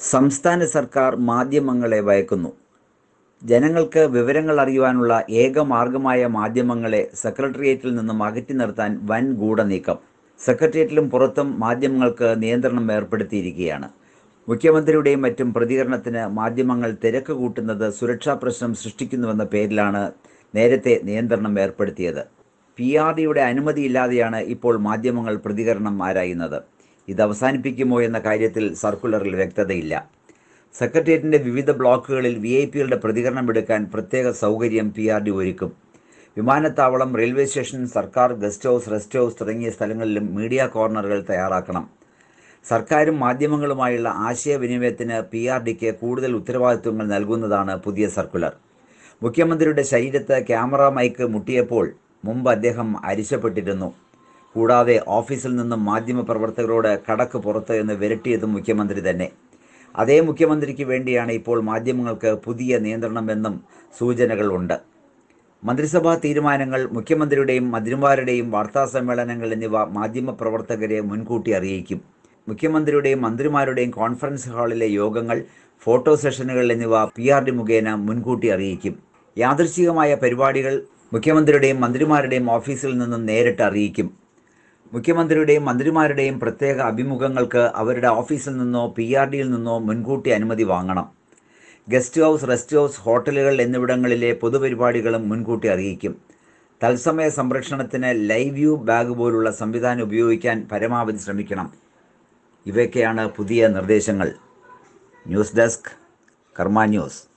സംസ്ഥാന സർക്കാർ മാധ്യമങ്ങളെ ഭയക്കുന്നു ജനങ്ങൾക്ക് വിവരങ്ങൾ അറിയുവാനുള്ള ഏക മാർഗമായ മാധ്യമങ്ങളെ സെക്രട്ടേറിയറ്റിൽ നിന്നും അകറ്റി നിർത്താൻ വൻ ഗൂഢനീക്കം. സെക്രട്ടേറിയറ്റിലും പുറത്തും മാധ്യമങ്ങൾക്ക് നിയന്ത്രണം ഏർപ്പെടുത്തിയിരിക്കുകയാണ്. മുഖ്യമന്ത്രിയുടെയും മറ്റും പ്രതികരണത്തിന് മാധ്യമങ്ങൾ തിരക്ക് കൂട്ടുന്നത് സുരക്ഷാ പ്രശ്നം സൃഷ്ടിക്കുന്നുവെന്ന പേരിലാണ് നേരത്തെ നിയന്ത്രണം ഏർപ്പെടുത്തിയത്. പി ആർ ഡിയുടെ അനുമതിയില്ലാതെയാണ് ഇപ്പോൾ മാധ്യമങ്ങൾ പ്രതികരണം ആരായുന്നത്. ഇത് അവസാനിപ്പിക്കുമോ എന്ന കാര്യത്തിൽ സർക്കുലറിൽ വ്യക്തതയില്ല. സെക്രട്ടേറിയറ്റിന്റെ വിവിധ ബ്ലോക്കുകളിൽ വി ഐ പികളുടെ പ്രതികരണം എടുക്കാൻ പ്രത്യേക സൗകര്യം പി ആർ ഡി ഒരുക്കും. വിമാനത്താവളം റെയിൽവേ സ്റ്റേഷൻ സർക്കാർ ഗസ്റ്റ് ഹൗസ് റെസ്റ്റ് ഹൗസ് തുടങ്ങിയ സ്ഥലങ്ങളിലും മീഡിയ കോർണറുകൾ തയ്യാറാക്കണം. സർക്കാരും മാധ്യമങ്ങളുമായുള്ള ആശയവിനിമയത്തിന് പി ആർ ഡിക്ക് കൂടുതൽ ഉത്തരവാദിത്വങ്ങൾ നൽകുന്നതാണ് പുതിയ സർക്കുലർ. മുഖ്യമന്ത്രിയുടെ ശരീരത്ത് ക്യാമറ മൈക്ക് മുട്ടിയപ്പോൾ മുമ്പ് അദ്ദേഹം അരിശപ്പെട്ടിരുന്നു. കൂടാതെ ഓഫീസിൽ നിന്നും മാധ്യമപ്രവർത്തകരോട് കടക്ക് പുറത്ത് എന്ന് വിരട്ടിയതും മുഖ്യമന്ത്രി തന്നെ. അതേ മുഖ്യമന്ത്രിക്ക് വേണ്ടിയാണ് ഇപ്പോൾ മാധ്യമങ്ങൾക്ക് പുതിയ നിയന്ത്രണമെന്നും സൂചനകൾ ഉണ്ട്. മന്ത്രിസഭാ തീരുമാനങ്ങൾ മുഖ്യമന്ത്രിയുടെയും മന്ത്രിമാരുടെയും വാർത്താ സമ്മേളനങ്ങൾ എന്നിവ മാധ്യമപ്രവർത്തകരെ മുൻകൂട്ടി അറിയിക്കും. മുഖ്യമന്ത്രിയുടെയും മന്ത്രിമാരുടെയും കോൺഫറൻസ് ഹാളിലെ യോഗങ്ങൾ ഫോട്ടോ സെഷനുകൾ എന്നിവ പി ആർ ഡി മുഖേന മുൻകൂട്ടി അറിയിക്കും. യാദൃശ്ചികമായ പരിപാടികൾ മുഖ്യമന്ത്രിയുടെയും മന്ത്രിമാരുടെയും ഓഫീസിൽ നിന്നും നേരിട്ട് അറിയിക്കും. മുഖ്യമന്ത്രിയുടെയും മന്ത്രിമാരുടെയും പ്രത്യേക അഭിമുഖങ്ങൾക്ക് അവരുടെ ഓഫീസിൽ നിന്നോ പി ആർ ഡിയിൽ നിന്നോ മുൻകൂട്ടി അനുമതി വാങ്ങണം. ഗസ്റ്റ് ഹൗസ് റെസ്റ്റ് ഹൗസ് ഹോട്ടലുകൾ എന്നിവിടങ്ങളിലെ പൊതുപരിപാടികളും മുൻകൂട്ടി അറിയിക്കും. തത്സമയ സംരക്ഷണത്തിന് ലൈവ് വ്യൂ ബാഗ് പോലുള്ള സംവിധാനം ഉപയോഗിക്കാൻ പരമാവധി ശ്രമിക്കണം. ഇവയൊക്കെയാണ് പുതിയ നിർദ്ദേശങ്ങൾ. News desk Karma news.